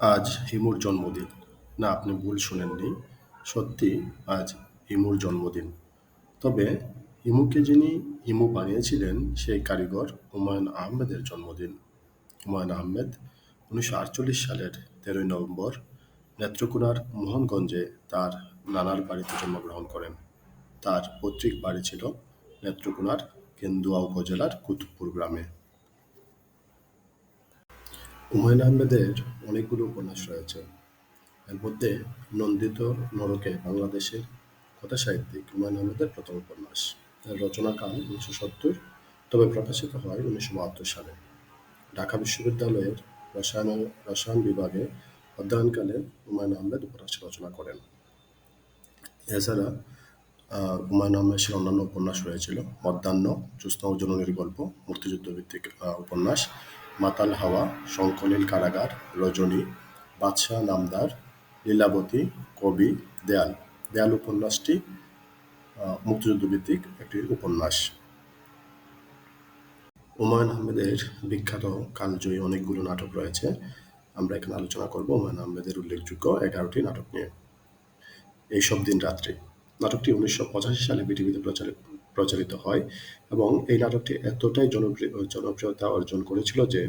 আজ হিমুর জন্মদিন। না, আপনি ভুল শোনেননি। সত্যি আজ হিমুর জন্মদিন। তবে হিমুকে যিনি হিমু বানিয়েছিলেন সেই কারিগর হুমায়ূন আহমেদের জন্মদিন। হুমায়ূন আহমেদ উনিশশো আটচল্লিশ সালের তেরোই নভেম্বর নেত্রকোনার মোহনগঞ্জে তার নানার বাড়িতে জন্মগ্রহণ করেন। তার পৈতৃক বাড়ি ছিল নেত্রকোনার কেন্দুয়া উপজেলার কুতুবপুর গ্রামে। হুমায়ূন আহমেদের অনেকগুলো উপন্যাস রয়েছে। এর মধ্যে নন্দিত নরকে বাংলাদেশের কথাসাহিত্যিক হুমায়ুন আহমেদের প্রথম উপন্যাস। এর রচনাকাল উনিশশো সত্তর, তবে প্রকাশিত হয় উনিশশো বাহাত্তর সালে। ঢাকা বিশ্ববিদ্যালয়ের রসায়ন রসায়ন বিভাগে অধ্যয়নকালে হুমায়ুন আহমেদ উপন্যাস রচনা করেন। এছাড়া হুমায়ূন আহমেদের অন্যান্য উপন্যাস রয়েছিল মধ্যাহ্ন, জ্যোৎস্না ও জননীর গল্প, মুক্তিযুদ্ধ ভিত্তিক আহ, উপন্যাস, মাতাল হাওয়া, শঙ্কলীল কারাগার, রজনী, বাদশাহ নামদার, লীলাবতী, কবি, দেয়াল। দেয়াল উপন্যাসটি আহ, মুক্তিযুদ্ধ ভিত্তিক একটি উপন্যাস। হুমায়ূন আহমেদের বিখ্যাত কালজয়ী অনেকগুলো নাটক রয়েছে। আমরা এখানে আলোচনা করব হুমায়ুন আহমেদের উল্লেখযোগ্য এগারোটি নাটক নিয়ে। এইসব দিন রাত্রি নাটকটি উনিশশো পঁচাশি সালে বিটিভিতে প্রচারিত প্রচারিত হয় এবং এই নাটকটি এতটাই জনপ্রিয়, জনপ্রিয়তা অর্জন করেছিল যে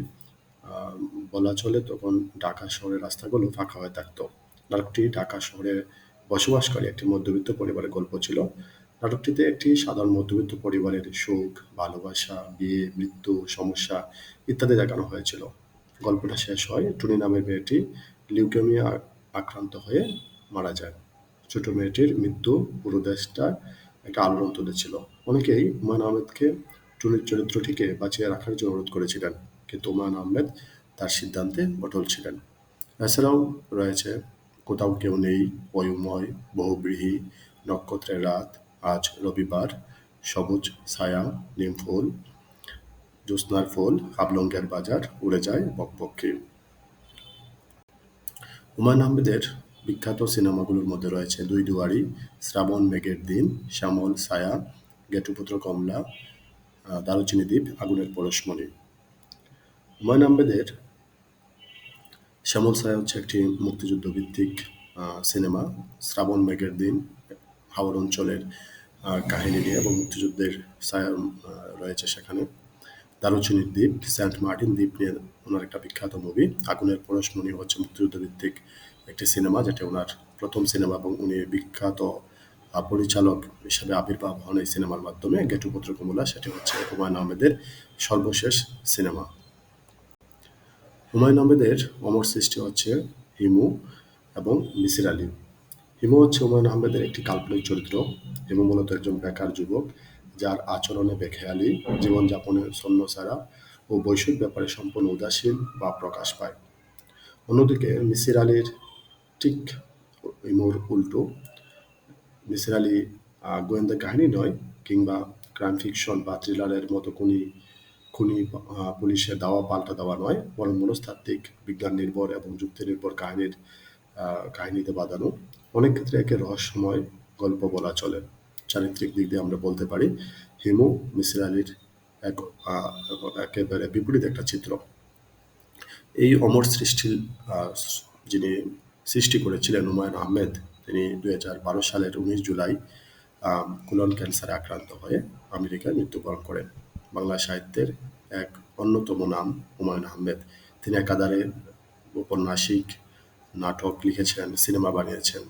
বলা চলে তখন ঢাকা শহরের রাস্তাগুলো ফাঁকা হয়ে থাকতো। নাটকটি ঢাকা শহরে বসবাসকারী একটি মধ্যবিত্ত পরিবারের গল্প ছিল। নাটকটিতে একটি সাধারণ মধ্যবিত্ত পরিবারের সুখ, ভালোবাসা, বিয়ে, মৃত্যু, সমস্যা ইত্যাদি দেখানো হয়েছিল। গল্পটা শেষ হয় টুনি নামের মেয়েটি লিউকেমিয়া আক্রান্ত হয়ে মারা যায়। ছোট মেয়েটির মৃত্যু পুরো দেশটা একটা আলোড়ন তুলেছিল। অনেকেই হুমায়ুন আহমেদকে টুনির চরিত্রটিকে বাঁচিয়ে রাখার জন্য অনুরোধ করেছিলেন, কিন্তু হুমায়ুন আহমেদ তার সিদ্ধান্তে অটল ছিলেন। এছাড়াও রয়েছে, কোথাও কেউ নেই বয়ুময় বহুব্রীহি, নক্ষত্রের রাত, আজ রবিবার, সবুজ, ছায়া, নিম ফুল, জ্যোৎস্নার ফুল, হাবলঙ্গের বাজার, উড়ে যায় বকবক্ষী হুমায়ুন আহমেদের বিখ্যাত সিনেমাগুলোর মধ্যে রয়েছে দুই দুয়ারি, শ্রাবণ মেঘের দিন, শ্যামল ছায়া, গেটুপুত্র কমলা দারুচিনি দ্বীপ, আগুনের পরশমণি। হুমায়ুন আহমেদের শ্যামল ছায়া হচ্ছে একটি মুক্তিযুদ্ধ ভিত্তিক সিনেমা, শ্রাবণ মেঘের দিন, হাওর অঞ্চলের কাহিনী নিয়ে এবং মুক্তিযুদ্ধের ছায়া রয়েছে সেখানে। দারুচিনির দ্বীপ, সেন্ট মার্টিন দ্বীপ নিয়ে ওনার একটা বিখ্যাত মুভি আগুনের পরশমণি হচ্ছে মুক্তিযুদ্ধ ভিত্তিক একটি সিনেমা যেটা ওনার প্রথম সিনেমা এবং উনি বিখ্যাত পরিচালক হিসেবে আবির্ভাব হন এই সিনেমার মাধ্যমে। গেটুপুত্র কমলা সেটি হচ্ছে হুমায়ুন আহমেদের সর্বশেষ সিনেমা। হুমায়ুন আহমেদের অমর সৃষ্টি হচ্ছে হিমু এবং মিসির আলী। হিমু হচ্ছে হুমায়ুন আহমেদের একটি কাল্পনিক চরিত্র। হিমু মূলত একজন বেকার যুবক যার আচরণে বেখেয়ালি, জীবনযাপনে ছন্নছাড়া ও বৈশ্বিক ব্যাপারে সম্পূর্ণ উদাসীন বা প্রকাশ পায়। অন্যদিকে মিসির আলীর ঠিক হিমুর উল্টো। মিসির আলি গোয়েন্দা কাহিনী নয়, কিংবা ক্রাইম ফিকশন বা থ্রিলারের মতো খুনি খুনি পুলিশের দাওয়া পাল্টা দেওয়া নয়, বরং মনস্তাত্ত্বিক, বিজ্ঞান নির্ভর এবং যুক্তি নির্ভর কাহিনীর কাহিনীতে বাঁধানো। অনেক ক্ষেত্রে একে রহস্যময় গল্প বলা চলে। চারিত্রিক দিক দিয়ে আমরা বলতে পারি, হিমু মিসির আলীর এক একেবারে বিপরীত একটা চিত্র। এই অমর সৃষ্টির যিনি সৃষ্টি করেছিলেন হুমায়ুন আহমেদ। তিনি দুই হাজার বারো সালের উনিশ জুলাই কোলন ক্যান্সারে আক্রান্ত হয়ে আমেরিকায় মৃত্যুবরণ করেন। বাংলা সাহিত্যের এক অন্যতম নাম হুমায়ুন আহমেদ। তিনি একাধারে ঔপন্যাসিক, নাটক লিখেছেন, সিনেমা বানিয়েছেন।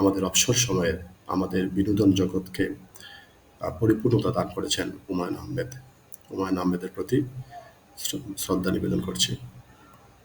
আমাদের অবসর সময়ে আমাদের বিনোদন জগৎকে পরিপূর্ণতা দান করেছেন হুমায়ুন আহমেদ। হুমায়ুন আহমেদের প্রতি শ্রদ্ধা নিবেদন করছি।